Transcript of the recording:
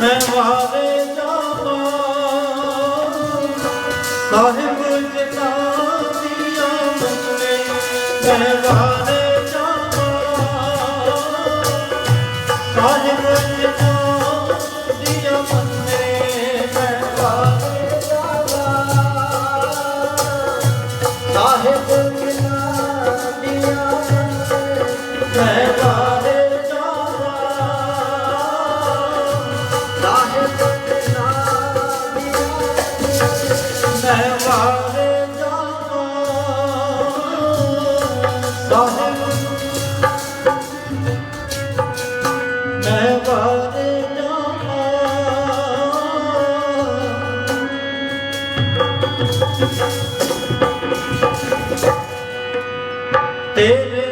ਮੈਂ ਵਾਵੇ ਜਾਵਾਂ। ਸਾਹਿਬ ਜਨਾ ਦੀਆਂ ਮੰਨੇ ਮੈਂ ਵਾਵੇ ter né?